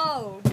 Oh.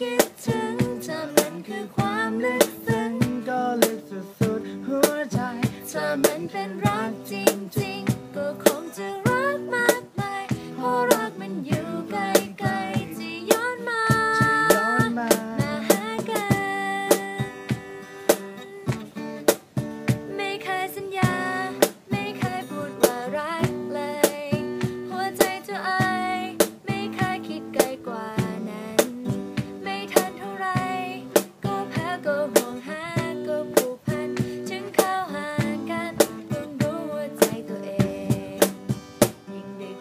คิดถึงเธอมันคือความลึกซึ้งก็ลึกสุดๆหัวใจเธอมันเป็นรักจริง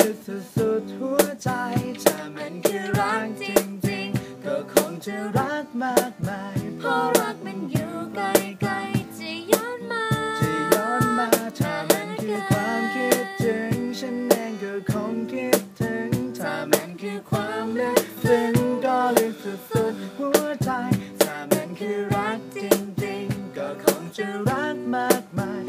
ลึกสุดสุดหัวใจถ้ามันคือรักจริงๆ ก็คงจะรักมากมายเพราะรักมันอยู่ไกลไกลจะย้อนมาจะย้อนมาถ้ามันคือความคิดถึง ฉันเองก็คงคิดถึง ถ้ามันคือความลึกซึ้งก็ลึกสุดสุดหัวใจถ้ามันคือรักจริงๆ ก็คงจะรักมากมาย